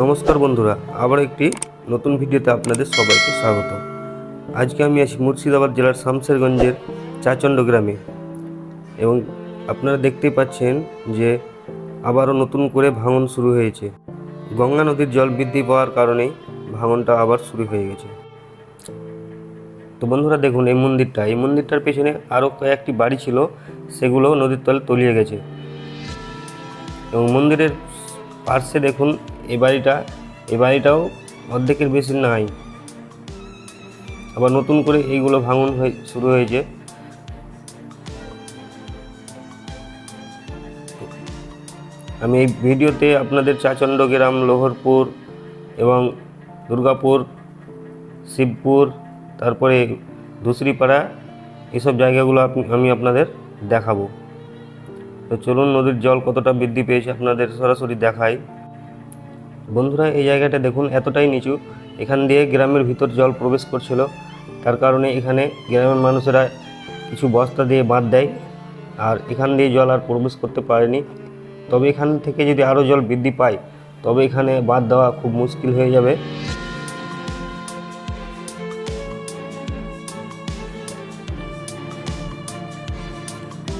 নমস্কার বন্ধুরা, আবার একটি নতুন ভিডিওতে আপনাদের সবাইকে স্বাগত। আজকে আমি আছি মুর্শিদাবাদ জেলার শামসেরগঞ্জের চাচণ্ড গ্রামে এবং আপনারা দেখতেই পাচ্ছেন যে আবারও নতুন করে ভাঙন শুরু হয়েছে। গঙ্গা নদীর জল বৃদ্ধি পাওয়ার কারণেই ভাঙনটা আবার শুরু হয়ে গেছে। তো বন্ধুরা দেখুন, এই মন্দিরটা, এই মন্দিরটার পেছনে আরও কয়েকটি বাড়ি ছিল সেগুলো নদীর তলে তলিয়ে গেছে। এবং মন্দিরের পার্শ্বে দেখুন এই বাড়িটা এ বাড়িটাও অর্ধেকের বেশি নাই। আবার নতুন করে এইগুলো ভাঙন হয়ে, শুরু হয়েছে। আমি এই ভিডিওতে আপনাদের চাচণ্ড গ্রাম লোহরপুর এবং দুর্গাপুর, শিবপুর, তারপরে ধুসরিপাড়া, এসব জায়গাগুলো আমি আপনাদের দেখাবো। তো চলুন নদীর জল কতটা বৃদ্ধি পেয়েছে আপনাদের সরাসরি দেখাই। বন্ধুরা, এই জায়গাটা দেখুন, এতটাই নিচু। এখান দিয়ে গ্রামের ভিতর জল প্রবেশ করছিল। তার কারণে এখানে গ্রামের মানুষেরা কিছু বস্তা দিয়ে বাঁধ দেয়। আর এখান দিয়ে জল আর প্রবেশ করতে পারেনি। তবে এখান থেকে যদি আরও জল বৃদ্ধি পায়, তবে এখানে বাদ দেওয়া খুব মুশকিল হয়ে যাবে।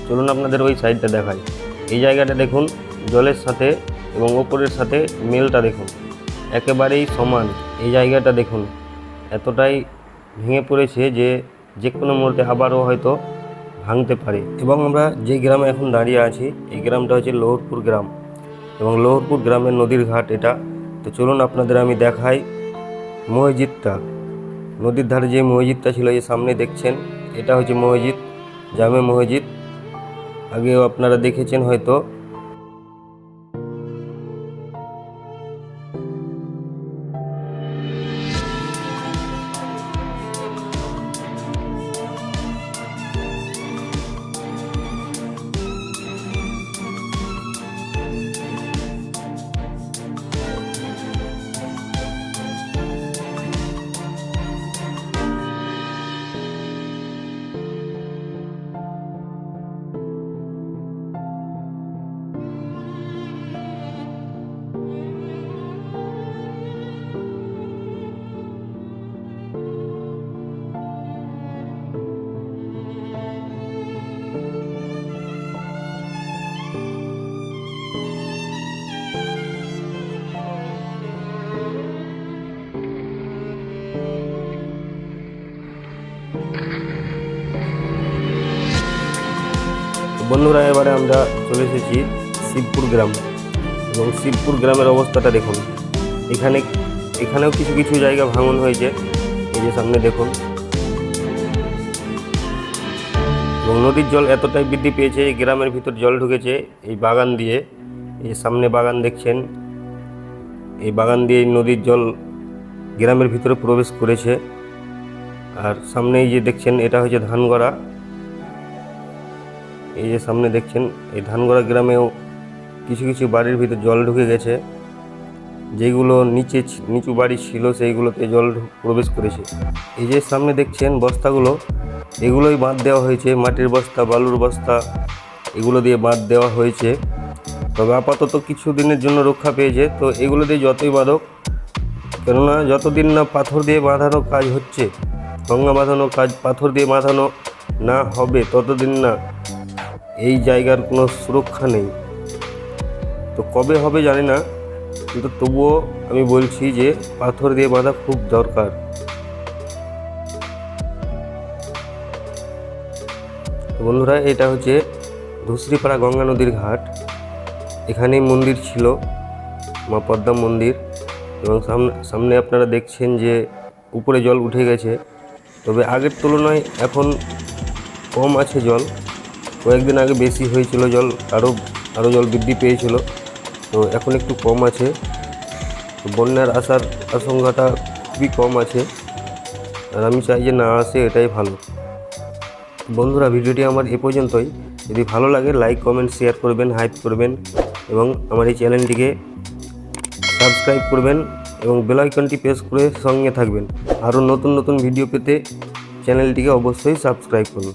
চলুন আপনাদের ওই সাইডটা দেখাই। এই জায়গাটা দেখুন, জলের সাথে এবং ওপরের সাথে মেলটা দেখুন। একেবারেই সমান এই জায়গাটা দেখুন। এতটাই ভেঙে পড়েছে যে যে কোনো মুহূর্তে আবারও হয়তো ভাঙতে পারে। এবং আমরা যে গ্রামে এখন দাঁড়িয়ে আছি, এই গ্রামটা হচ্ছে লোহরপুর গ্রাম। এবং লোহরপুর গ্রামের নদীর ঘাট এটা। তো চলুন আপনাদের আমি দেখাই মসজিদটা। নদীর ধারে যে মসজিদটা ছিল, এই সামনে দেখছেন, এটা হচ্ছে মসজিদ, জামে মসজিদ। আগেও আপনারা দেখেছেন হয়তো। বন্ধুরা, এবারে আমরা চলে এসেছি শিবপুর গ্রাম। এবং শিবপুর গ্রামের অবস্থাটা দেখুন। এখানে, এখানেও কিছু কিছু জায়গা ভাঙন হয়েছে। এই যে সামনে দেখুন। এবং নদীর জল এতটাই বৃদ্ধি পেয়েছে, এই গ্রামের ভিতর জল ঢুকেছে এই বাগান দিয়ে। এই সামনে বাগান দেখছেন, এই বাগান দিয়ে এই নদীর জল গ্রামের ভিতরে প্রবেশ করেছে। আর সামনেই যে দেখছেন, এটা হচ্ছে ধানগড়া। এই যে সামনে দেখছেন, এই ধানগড়া গ্রামেও কিছু কিছু বাড়ির ভিতর জল ঢুকে গেছে। যেগুলো নিচে নিচু বাড়ি ছিল, সেইগুলোতে জল প্রবেশ করেছে। এই যে সামনে দেখছেন বস্তাগুলো, এগুলোই বাঁধ দেওয়া হয়েছে। মাটির বস্তা, বালুর বস্তা, এগুলো দিয়ে বাঁধ দেওয়া হয়েছে। তবে আপাতত কিছু দিনের জন্য রক্ষা পেয়েছে। তো এগুলো দিয়ে যতই বাঁধক, কেননা যতদিন না পাথর দিয়ে বাঁধানো কাজ হচ্ছে গঙ্গা বাঁধানো কাজ, পাথর দিয়ে বাঁধানো না হবে, ততদিন না এই জায়গার কোনো সুরক্ষা নেই। তো কবে হবে জানি না, কিন্তু তবুও আমি বলছি যে পাথর দিয়ে বাঁধা খুব দরকার। বন্ধুরা, এটা হচ্ছে ধুসরিপাড়া গঙ্গা নদীর ঘাট। এখানেই মন্দির ছিল, মা পদ্মা মন্দির। এবং সামনে সামনে আপনারা দেখছেন যে উপরে জল উঠে গেছে। তবে আগের তুলনায় এখন কম আছে জল। কয়েকদিন আগে বেশি হয়েছিল জল আরও আরও জল বৃদ্ধি পেয়েছিল। তো এখন একটু কম আছে। বন্যার আসার আশঙ্কাটা খুবই কম আছে। আর আমি চাই যে না আসে, এটাই ভালো। বন্ধুরা, ভিডিওটি আমার এ পর্যন্তই। যদি ভালো লাগে লাইক কমেন্ট শেয়ার করবেন হাইপ করবেন এবং আমার এই চ্যানেলটিকে সাবস্ক্রাইব করবেন এবং বেল আইকনটি প্রেস করে সঙ্গে থাকবেন। আরও নতুন নতুন ভিডিও পেতে চ্যানেলটিকে অবশ্যই সাবস্ক্রাইব করুন।